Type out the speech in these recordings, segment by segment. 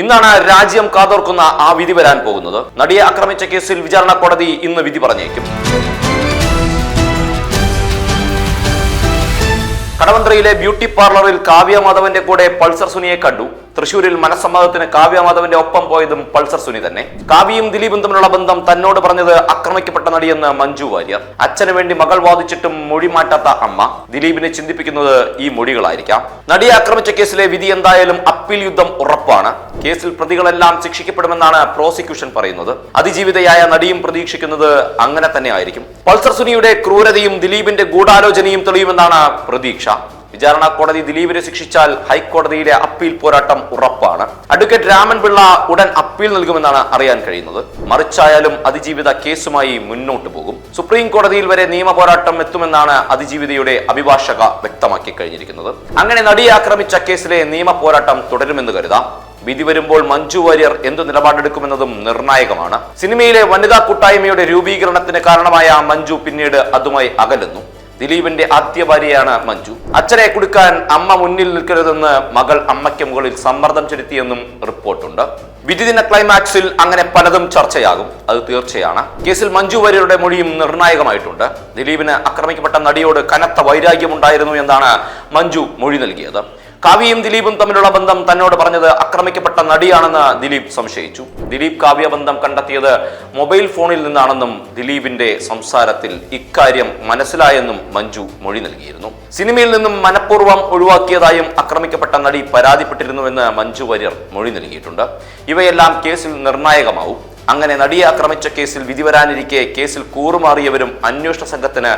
ഇന്നാണ് രാജ്യം കാതോർക്കുന്ന ആ വിധി വരാൻ പോകുന്നത്. നടിയെ ആക്രമിച്ച കേസിൽ വിചാരണ കോടതി ഇന്ന് വിധി പറഞ്ഞേക്കും. കടവന്ത്രയിലെ ബ്യൂട്ടി പാർലറിൽ കാവ്യ മാധവന്റെ കൂടെ പൾസർ സുനിയെ കണ്ടു. തൃശൂരിൽ മനസ്സമ്മതത്തിന് കാവ്യ മാധവന്റെ ഒപ്പം പോയതും പൾസർ സുനി തന്നെ. കാവ്യയും ദിലീപും തമ്മിലുള്ള ബന്ധം തന്നോട് പറഞ്ഞത് ആക്രമിക്കപ്പെട്ട നടിയെന്ന് മഞ്ജു വാര്യർ. അച്ഛന് വേണ്ടി മകൾ വാദിച്ചിട്ടും മൊഴി മാറ്റാത്ത അമ്മ. ദിലീപിനെ ചിന്തിപ്പിക്കുന്നത് ഈ മൊഴികളായിരിക്കാം. നടിയെ ആക്രമിച്ച കേസിലെ വിധി എന്തായാലും അപ്പീൽ യുദ്ധം ഉറപ്പാണ്. കേസിൽ പ്രതികളെല്ലാം ശിക്ഷിക്കപ്പെടുമെന്നാണ് പ്രോസിക്യൂഷൻ പറയുന്നത്. അതിജീവിതയായ നടിയും പ്രതീക്ഷിക്കുന്നത് അങ്ങനെ തന്നെ ആയിരിക്കും. പൾസർ സുനിയുടെ ക്രൂരതയും ദിലീപിന്റെ ഗൂഢാലോചനയും തെളിയുമെന്നാണ് പ്രതീക്ഷ. വിചാരണ കോടതി ദിലീപിനെ ശിക്ഷിച്ചാൽ ഹൈക്കോടതിയിലെ അപ്പീൽ പോരാട്ടം ഉറപ്പാണ്. അഡ്വക്കേറ്റ് രാമൻപിള്ള ഉടൻ അപ്പീൽ നൽകുമെന്നാണ് അറിയാൻ കഴിയുന്നത്. മറിച്ചായാലും അതിജീവിത കേസുമായി മുന്നോട്ടു പോകും. സുപ്രീം കോടതിയിൽ വരെ നിയമ പോരാട്ടം എത്തുമെന്നാണ് അതിജീവിതയുടെ അഭിഭാഷക വ്യക്തമാക്കി കഴിഞ്ഞിരിക്കുന്നത്. അങ്ങനെ നടിയെ ആക്രമിച്ച കേസിലെ നിയമ പോരാട്ടം തുടരുമെന്ന് കരുതാം. വിധി വരുമ്പോൾ മഞ്ജു വാര്യർ എന്തു നിലപാടെടുക്കുമെന്നതും നിർണായകമാണ്. സിനിമയിലെ വനിതാ കൂട്ടായ്മയുടെ രൂപീകരണത്തിന് കാരണമായ മഞ്ജു പിന്നീട് അതുമായി അകലുന്നു. ദിലീപിന്റെ ആദ്യ ഭാര്യയാണ് മഞ്ജു. അച്ഛനെ കൊടുക്കാൻ അമ്മ മുന്നിൽ നിൽക്കരുതെന്ന് മകൾ അമ്മയ്ക്ക് മുകളിൽ സമ്മർദ്ദം ചെലുത്തിയെന്നും റിപ്പോർട്ടുണ്ട്. വിധിദിന ക്ലൈമാക്സിൽ അങ്ങനെ പലതും ചർച്ചയാകും. അത് തീർച്ചയാണ്. കേസിൽ മഞ്ജു വാര്യരുടെ മൊഴിയും നിർണായകമായിട്ടുണ്ട്. ദിലീപിന് ആക്രമിക്കപ്പെട്ട നടിയോട് കനത്ത വൈരാഗ്യമുണ്ടായിരുന്നു എന്നാണ് മഞ്ജു മൊഴി നൽകിയത്. കാവ്യയും ദിലീപും തമ്മിലുള്ള ബന്ധം തന്നോട് പറഞ്ഞത് ആക്രമിക്കപ്പെട്ട നടിയാണെന്ന് ദിലീപ് സംശയിച്ചു. ദിലീപ് കാവ്യ ബന്ധം കണ്ടെത്തിയത് മൊബൈൽ ഫോണിൽ നിന്നാണെന്നും ദിലീപിന്റെ സംസാരത്തിൽ ഇക്കാര്യം മനസ്സിലായെന്നും മഞ്ജു മൊഴി നൽകിയിരുന്നു. സിനിമയിൽ നിന്നും മനഃപൂർവം ഒഴിവാക്കിയതായും ആക്രമിക്കപ്പെട്ട നടി പരാതിപ്പെട്ടിരുന്നുവെന്ന് മഞ്ജു വാര്യർ മൊഴി നൽകിയിട്ടുണ്ട്. ഇവയെല്ലാം കേസിൽ നിർണായകമാവും. അങ്ങനെ നടിയെ ആക്രമിച്ച കേസിൽ വിധി വരാനിരിക്കെ കേസിൽ കൂറുമാറിയവരും അന്വേഷണ സംഘത്തിന്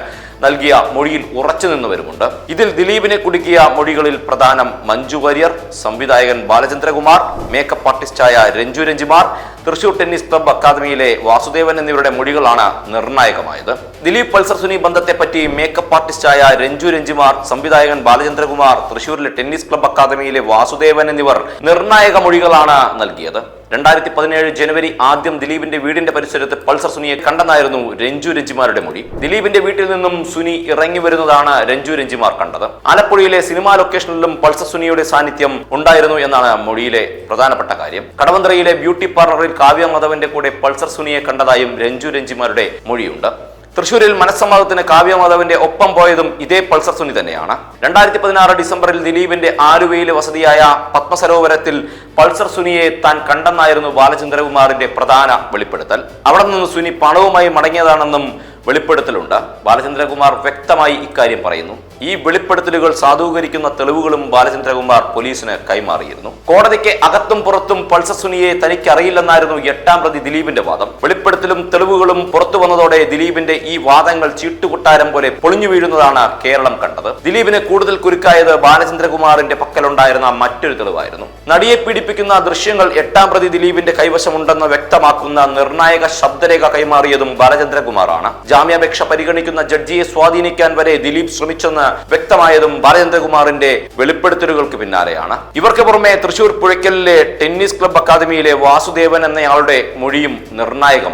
നൽകിയ മൊഴിയിൽ ഉറച്ചു നിന്നവരുമുണ്ട്. ഇതിൽ ദിലീപിനെ കുടുക്കിയ മൊഴികളിൽ പ്രധാനം മഞ്ജു വാര്യർ സംവിധായകൻ ബാലചന്ദ്രകുമാർ മേക്കപ്പ് ആർട്ടിസ്റ്റായ രഞ്ജു രഞ്ജിമാർ തൃശൂർ ടെന്നീസ് ക്ലബ്ബ് അക്കാദമിയിലെ വാസുദേവൻ എന്നിവരുടെ മൊഴികളാണ് നിർണായകമായത്. ദിലീപ് പൾസർ സുനി ബന്ധത്തെപ്പറ്റി മേക്കപ്പ് ആർട്ടിസ്റ്റായ രഞ്ജു രഞ്ജിമാർ സംവിധായകൻ ബാലചന്ദ്രകുമാർ തൃശൂരിലെ ടെന്നീസ് ക്ലബ് അക്കാദമിയിലെ വാസുദേവൻ എന്നിവർ നിർണായക മൊഴികളാണ് നൽകിയത്. രണ്ടായിരത്തി പതിനേഴ് ജനുവരി ആദ്യം ദിലീപിന്റെ വീടിന്റെ പരിസരത്ത് പൾസർ സുനിയെ കണ്ടെന്നായിരുന്നു രഞ്ജു രഞ്ജിമാരുടെ മൊഴി. ദിലീപിന്റെ വീട്ടിൽ നിന്നും സുനി ഇറങ്ങി വരുന്നതാണ് രഞ്ജു രഞ്ജിമാർ കണ്ടത്. ആലപ്പുഴയിലെ സിനിമാ ലൊക്കേഷനിലും പൾസർ സുനിയുടെ സാന്നിധ്യം ഉണ്ടായിരുന്നു എന്നാണ് മൊഴിയിലെ പ്രധാനപ്പെട്ട കാര്യം. കടവന്ത്രയിലെ ബ്യൂട്ടി പാർലറിൽ കാവ്യ മാധവന്റെ കൂടെ പൾസർ സുനിയെ കണ്ടതായും രഞ്ജു രഞ്ജിമാരുടെ മൊഴിയുണ്ട്. തൃശൂരിൽ മനസ്സമ്മതത്തിന് കാവ്യമാധവന്റെ ഒപ്പം പോയതും ഇതേ പൾസർ സുനി തന്നെയാണ്. രണ്ടായിരത്തി പതിനാറ് ഡിസംബറിൽ ദിലീപിന്റെ ആലുവയിലെ വസതിയായ പത്മസരോവരത്തിൽ പൾസർ സുനിയെ താൻ കണ്ടെന്നായിരുന്നു ബാലചന്ദ്രകുമാറിന്റെ പ്രധാന വെളിപ്പെടുത്തൽ. അവിടെ നിന്ന് സുനി പണവുമായി മടങ്ങിയതാണെന്നും വെളിപ്പെടുത്തലുണ്ട്. ബാലചന്ദ്രകുമാർ വ്യക്തമായി ഇക്കാര്യം പറയുന്നു. ഈ വെളിപ്പെടുത്തലുകൾ സാധൂകരിക്കുന്ന തെളിവുകളും ബാലചന്ദ്രകുമാർ പോലീസിന് കൈമാറിയിരുന്നു. കോടതിക്ക് അകത്തും പുറത്തും പൾസർ സുനിയെ തനിക്ക് അറിയില്ലെന്നായിരുന്നു എട്ടാം പ്രതി ദിലീപിന്റെ വാദം. വെളിപ്പെടുത്തലും തെളിവുകളും പുറത്തു വന്നതോടെ ദിലീപിന്റെ ഈ വാദങ്ങൾ ചീട്ടുകൊട്ടാരം പോലെ പൊളിഞ്ഞു വീഴുന്നതാണ് കേരളം കണ്ടത്. ദിലീപിന് കൂടുതൽ കുരുക്കായത് ബാലചന്ദ്രകുമാറിന്റെ പക്കലുണ്ടായിരുന്ന മറ്റൊരു തെളിവായിരുന്നു. നടിയെ പീഡിപ്പിക്കുന്ന ദൃശ്യങ്ങൾ എട്ടാം പ്രതി ദിലീപിന്റെ കൈവശമുണ്ടെന്ന് വ്യക്തമാക്കുന്ന നിർണായക ശബ്ദരേഖ കൈമാറിയതും ബാലചന്ദ്രകുമാറാണ്. ജാമ്യാപേക്ഷ പരിഗണിക്കുന്ന ജഡ്ജിയെ സ്വാധീനിക്കാൻ വരെ ദിലീപ് ശ്രമിച്ചെന്ന് വ്യക്തമായതും ബാലചന്ദ്രകുമാറിന്റെ വെളിപ്പെടുത്തലുകൾക്ക് പിന്നാലെയാണ്. ഇവർക്ക് പുറമെ തൃശൂർ പുഴയ്ക്കലിലെ ടെന്നീസ് ക്ലബ് അക്കാദമിയിലെ വാസുദേവൻ എന്നയാളുടെ മൊഴിയും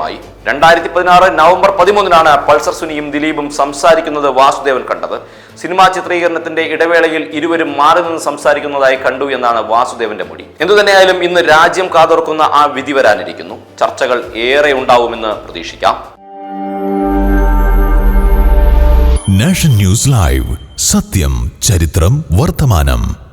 നിർണായകമായി രണ്ടായിരത്തി പതിനാറ് നവംബർ പതിമൂന്നിനാണ് പൾസർ സുനിയും ദിലീപും സംസാരിക്കുന്നത് വാസുദേവൻ കണ്ടത്. സിനിമാ ചിത്രീകരണത്തിന്റെ ഇടവേളയിൽ ഇരുവരും മാറി നിന്ന് സംസാരിക്കുന്നതായി കണ്ടു എന്നാണ് വാസുദേവന്റെ മൊഴി. എന്തുതന്നെയായാലും ഇന്ന് രാജ്യം കാതോർക്കുന്ന ആ വിധി വരാനിരിക്കുന്നു. ചർച്ചകൾ ഏറെ ഉണ്ടാവുമെന്ന് പ്രതീക്ഷിക്കാം. Nation news live. സത്യം ചരിത്രം വർത്തമാനം.